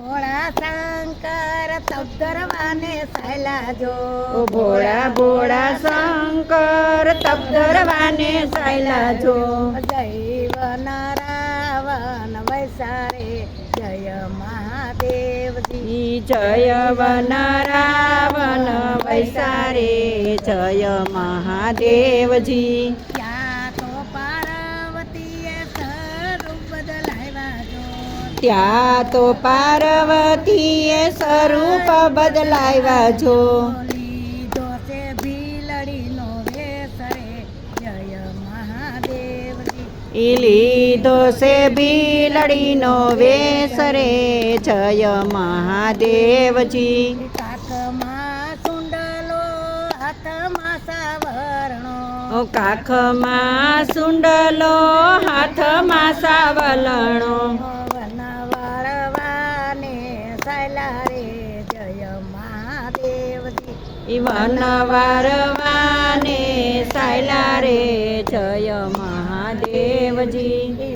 ભોળા શંકર તપધરવાને સહેલાજો. ભોળા ભોળા શંકર તપ સહેલાજો. સાયલા જો જૈવન વૈસારે જય મહાદેવજી. જય વનરાવન વૈસારે જય મહાદેવજી. ત્યાં તો પાર્વતીએ સ્વરૂપ બદલાવ્યા જો. લીધો છે ભીલડીનો વેસરે. જય મહાદેવજી. કાખમાં સુંડલો, હાથમાં સાવલણો. મહાદેવજી વારવાને સાયલા રે જય મહાદેવજી.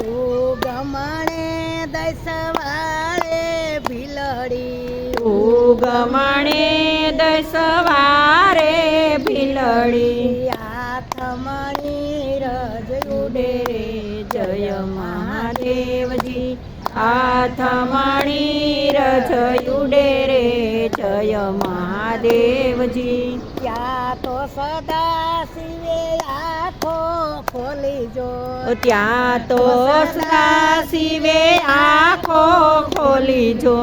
ગમણે દસવાળે ભીલડી. ઉગમણે દસવારે ભીલડી. હાથમણી રજ ઉડે રે જય મહાદેવજી. આથમણી રજ ઉડે રે જય મહાદેવજી. ત્યાં તો સદા શિવે આખો ખોલી જો. ત્યાં તો સદા શિવે આખો ખોલી જો.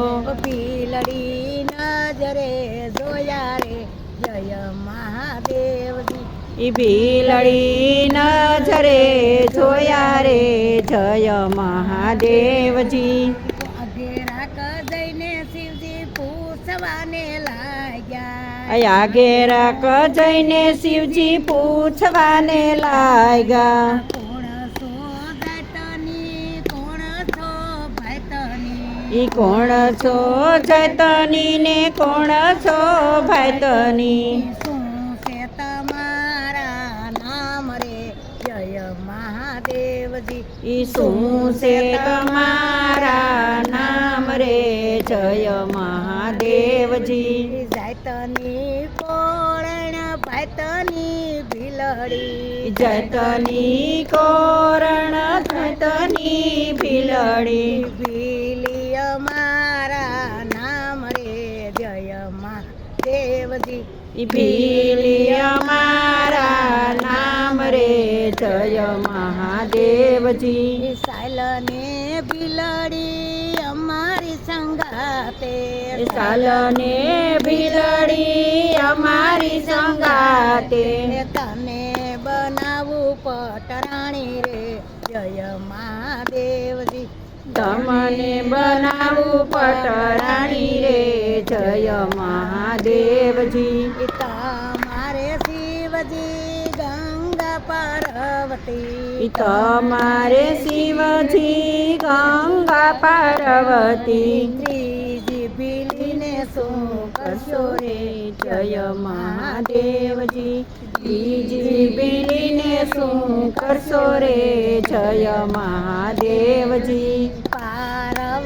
ભીલડી નજરે જોયા રે જય મહાદેવજી. ઈ ભીલડી નજરે જોયા રે જય મહાદેવજી. અઘેરા શિવજી પૂછવાને લાગ્યા. ઘેરા જઈને શિવજી પૂછવાને લાગ્યા. કોણ છો દૈતની કોણ છો ભૈતની? ઈ કોણ છો જતની ને કોણ છો ભૈતની? શું છે તમારા નામ રે? જય જાતની કોરણ ભતની ભીલડી જતની કોરણ ભતની ભીલડી ભીલી મારા નામ રે જય મા દેવજી. ભીલી મારા નામ રે જય મહાદેવજી. સાયલને ભીલડી અમારી સંગાતે સાલને ભીલડી અમારી સંગાતે. તમે બનાવું પટરાણી રે. જય મહાદેવજી. તમને બનાવું પટરાણી રે. જય મહાદેવજી. તમારે શિવજી ગંગા પાર્વતી. તમારે શિવજી ગંગા પાર્વતી. શું કરશો રે જય મહાદેવજી. બીજી બીલીને શું કરશો રે જય મહાદેવજી? પાર્વતીને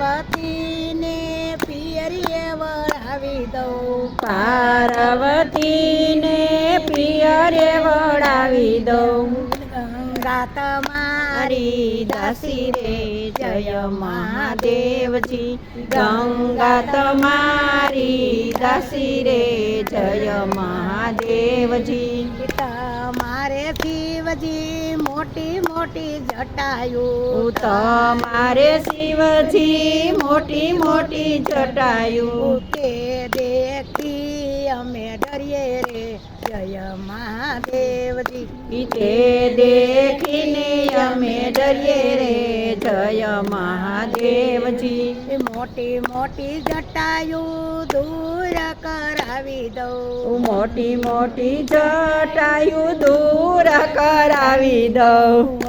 પિયરીએ વળાવી દઉં. પાર્વતીને પિયરે વળાવી દઉં. ગંગા મારી દાસી રે જય મહાદેવજી. ગંગા તમારી દાસી રે જય મહાદેવજી. તમારે શિવજી મોટી મોટી જટાયું. તમારે શિવજી મોટી મોટી જટાયું. તે દેખી અમે ડરીએ રે. જય મહાદેવજી તે દેખીને અમે ડરીએ રે. જય મહાદેવજી મોટી મોટી જટાયુ દૂર કરાવી દઉં. મોટી મોટી જટાયુ દૂર કરાવી દઉં.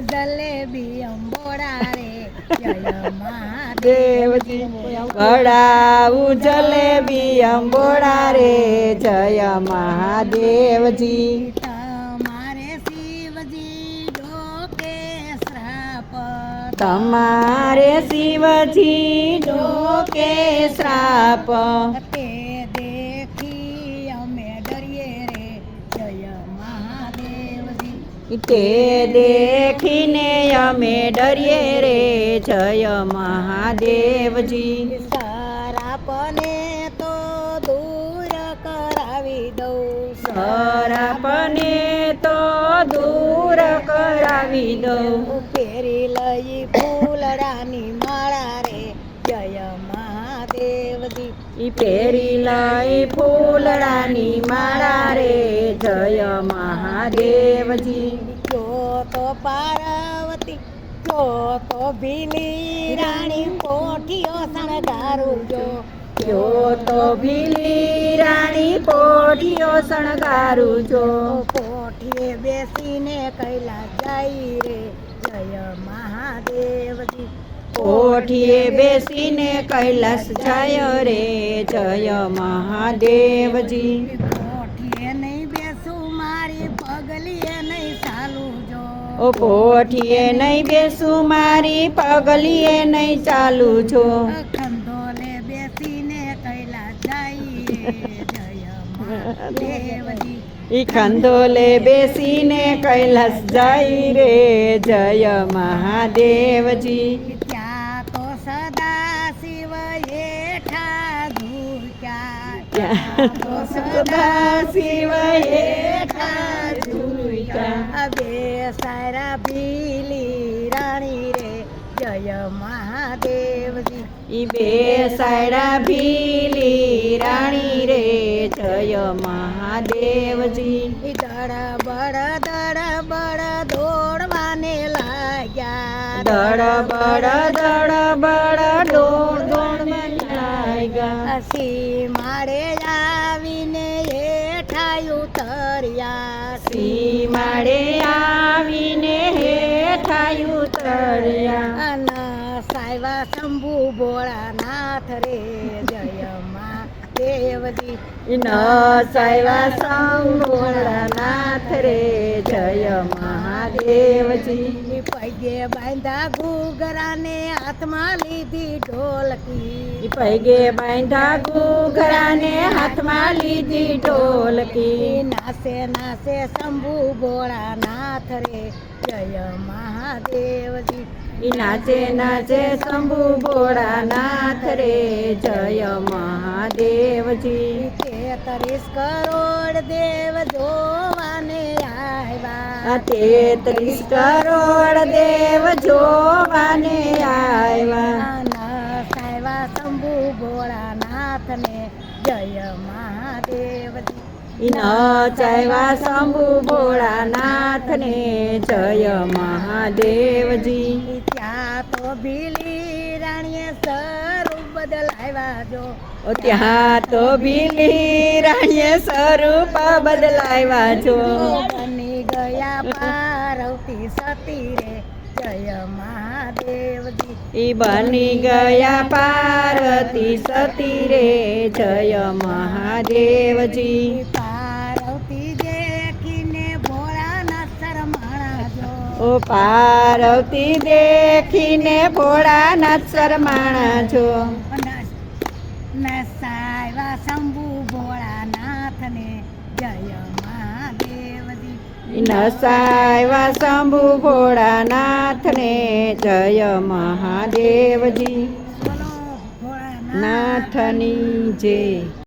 જલેબી અંબોડા રે. જય મહાદેવ દેવજી કડાવું જલેબી અંબોડા રે જય મહાદેવજી. તમારે શિવજી ડોકે શ્રાપ. તે દેખીને અમે ડરીએ રે જય મહાદેવજી. સરાપને તો દૂર કરાવી દઉં. સરાપને તો દૂર કરાવી દઉં. ફેરી લઈ ઈ લઈ ફૂલડાની માળા રે. જય મહાદેવજી. તો પાર્વતી જો તો ભીલી રાણી કોઠીઓ શણગારું જો. જો તો ભીલી રાણી કોઠીઓ શણગારું જો. કોઠીએ બેસીને કૈલાસ જાય રે. જય મહાદેવજી. કોઠીએ બેસીને કૈલાસ જાય રે જય મહાદેવજી. ઓઠીએ નહીં બેસું મારી પગલીએ નહીં ચાલું જો. ઓ પોઠીએ નહીં બેસું મારી પગલીએ નહીં ચાલુ છો ખંડોલે બેસીને કૈલાસ જાય ઈ ખંધોલે બેસીને કૈલાસ જાય રે જય મહાદેવજી. બે સારા ભીલી રાણી રે જય મહાદેવજી ઈ બે સાયડા ભીલી રાણી રે જય મહાદેવજી. ઈ દડા બડ દડા બડ દોડવાને લાગ્યા. દડ બડ દડ બડ હેઠા ઉતર્યા. સી માળે આવીને હેઠા ઉતર્યા. અન સાયવા શંભુ ભોળાનાથ રે જય મા દેવજી. ન સાયવા સંભોળાનાથ રે જય મહાદેવજી પગે બાંધા ઘૂઘરાને હાથમાં લીધી ઢોલકી. પૈગે બાંધા ઘૂઘરાને હાથમાં લીધી ઢોલકી. નાસે નાસે શંભુ ભોળાનાથ રે. જય મહાદેવજી. નાચે નાચે શંભુ ભોળાનાથ રે. જય મહાદેવજી. તેત્રીસ કરોડ દેવ આ તેત્રીસ કરોડ દેવ જોવાને આવ્યા સાયવા શંભુ ભોળાનાથને જય મહાદેવજી ઈ ન ચાયવા શંભુ ભોળાનાથને જય મહાદેવજી. ત્યાં તો ભીલી રાણીએ સ્વરૂપ બદલાવ્યા જો ત્યાં તો ભીલી રાણીએ સ્વરૂપ બદલાવ્યા જો. સતી રે જય મહાદેવજી. ઈ બની ગયા પાર્વતી સતી રે જય મહાદેવજી. પાર્વતી દેખીને ભોળાના શરમાણા જો. ઓ પાર્વતી દેખીને ભોળાના શરમાણા છો નસાયવા શંભુ ભોળાનાથને જય મહાદેવજી. નસાયવા શંભુ ભોળાનાથને જય મહાદેવજી. નાથની જય